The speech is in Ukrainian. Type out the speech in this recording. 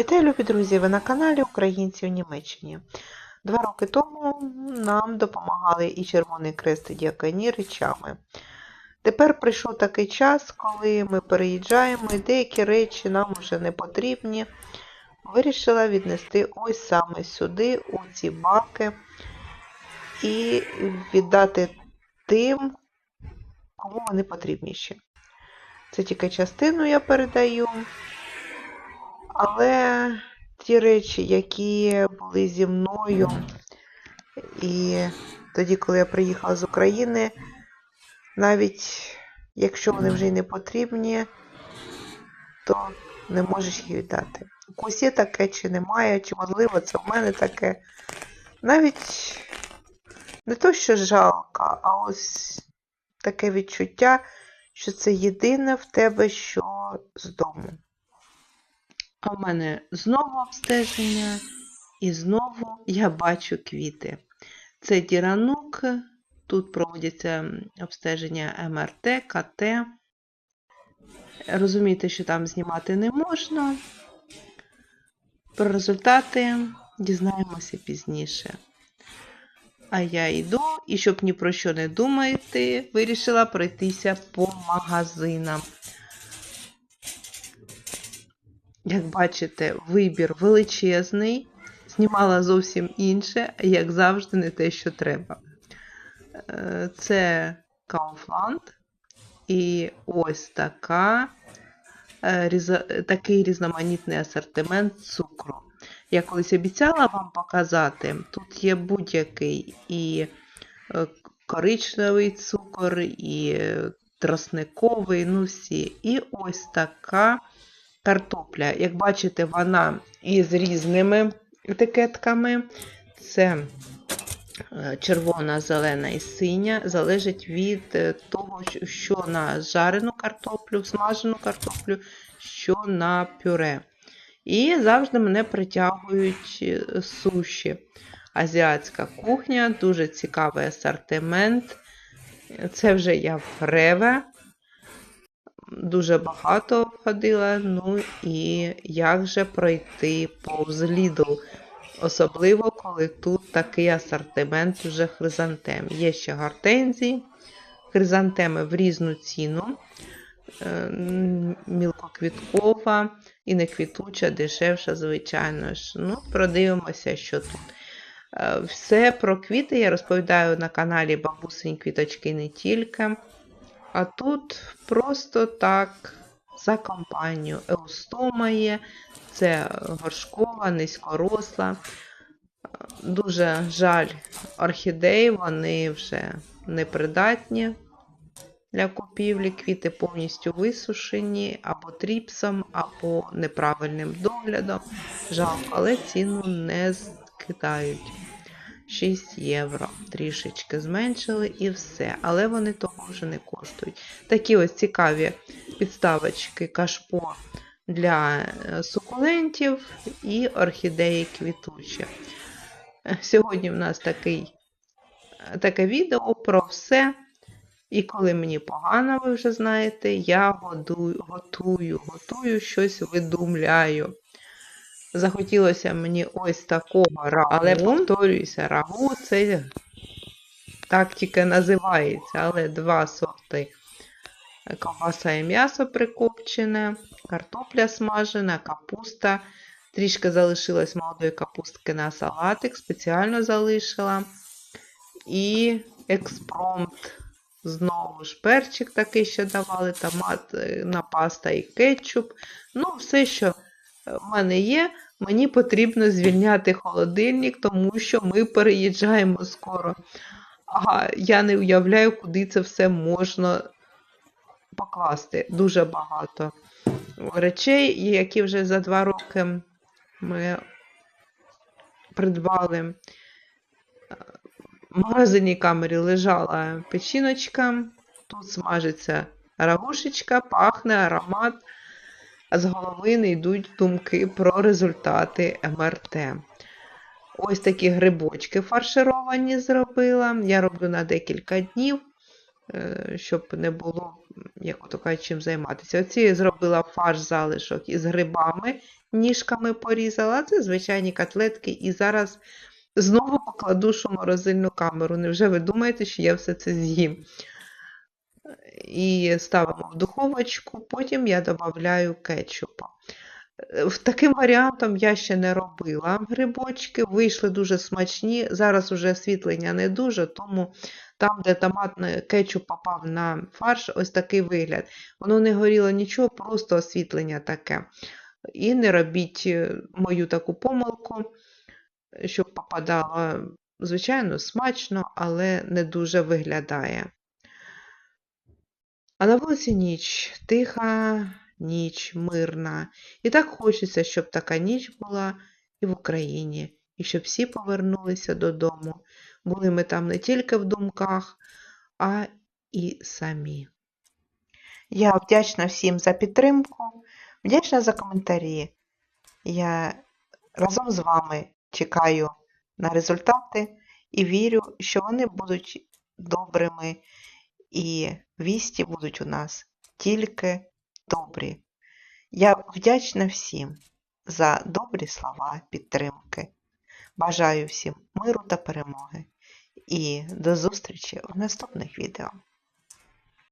Вітаю, любі друзі! Ви на каналі Українці в Німеччині. Два роки тому нам допомагали і Червоний Крест, і Діаконі речами. Тепер прийшов такий час, коли ми переїжджаємо і деякі речі нам вже не потрібні. Вирішила віднести ось саме сюди, у ці баки, і віддати тим, кому вони потрібніші. Це тільки частину я передаю. Але ті речі, які були зі мною, і тоді, коли я приїхала з України, навіть якщо вони вже й не потрібні, то не можеш їх віддати. У є таке, чи немає, чи можливо це в мене таке. Навіть не то, що жалко, а ось таке відчуття, що це єдине в тебе, що з дому. А в мене знову обстеження, і знову я бачу квіти. Це діранук, тут проводяться обстеження МРТ, КТ. Розумієте, що там знімати не можна. Про результати дізнаємося пізніше. А я йду, і щоб ні про що не думати, вирішила пройтися по магазинам. Як бачите, вибір величезний, знімала зовсім інше, як завжди, не те, що треба. Е, Це Kaufland і ось така, е, такий різноманітний асортимент цукру. Я колись обіцяла вам показати, тут є будь-який і е, коричневий цукор, і тросниковий, ну всі. І ось така картопля. Як бачите, вона із різними етикетками. Це е, червона, зелена і синя. Залежить від е, того, що- на жарену картоплю, смажену картоплю, що на пюре. І завжди мене притягують е, суші. Азіатська кухня, дуже цікавий асортимент. Це вже я в Реве дуже багато ходила. Ну і як же пройти повз Lidl? Особливо, коли тут такий асортимент уже хризантем. Є ще гортензії, хризантеми в різну ціну. е, Мілкоквіткова і не квітуча, дешевша, звичайно ж. Ну, продивимося, що тут. Е, Все про квіти я розповідаю на каналі Бабусині Квіточки не тільки. А тут просто так за компанію. Еустома є, це горшкова, низькоросла. Дуже жаль орхідеї, вони вже непридатні для купівлі. Квіти повністю висушені або тріпсом, або неправильним доглядом. Жалко, але ціну не скидають. 6 євро. Трішечки зменшили і все. Але вони того не коштують. Такі ось цікаві підставочки кашпо для е, сукулентів і орхідеї квітучі. Е, Сьогодні в нас такий, е, таке відео про все. І коли мені погано, ви вже знаєте, я годую, готую, готую щось видумляю. Захотілося мені ось такого рагу. Але повторююся, рагу це так тільки називається, але два сорти. Ковбаса і м'ясо прикопчене, картопля смажена, капуста. Трішки залишилось молодої капустки на салатик, спеціально залишила. І експромт. Знову ж перчик такий ще давали, томат е, на паста і кетчуп. Ну, все, що в мене є, мені потрібно звільняти холодильник, тому що ми переїжджаємо скоро. А я не уявляю, куди це все можна покласти. Дуже багато речей, які вже за два роки ми придбали. В магазині камері лежала печіночка, тут смажиться рагушечка, пахне аромат а з голови не йдуть думки про результати МРТ. Ось такі грибочки фаршировані зробила. Я роблю на декілька днів. е, щоб не було, як ото кажуть, чим займатися. Оці я зробила фарш залишок із грибами, ніжками порізала. Це звичайні котлетки. І зараз знову покладу морозильну камеру. Невже ви думаєте, що я все це з'їм? І ставимо в духовочку, потім я додаю кетчупа. Е, Таким варіантом я ще не робила грибочки, вийшли дуже смачні. Зараз уже освітлення не дуже, тому там, де томатний кетчуп попав на фарш, ось такий вигляд. Воно не горіло нічого, просто освітлення таке. І не робіть е, мою таку помилку, щоб попадало, звичайно, смачно, але не дуже виглядає. А на вулиці ніч, тиха ніч, мирна. І так хочеться, щоб така ніч була і в Україні, і щоб всі повернулися додому. Були ми там не тільки в думках, а і самі. Я вдячна всім за підтримку, вдячна за коментарі. Я разом з вами чекаю на результати і вірю, що вони будуть добрими і вісті будуть у нас тільки добрі. Я вдячна всім за добрі слова підтримки. Бажаю всім миру та перемоги. І до зустрічі в наступних відео.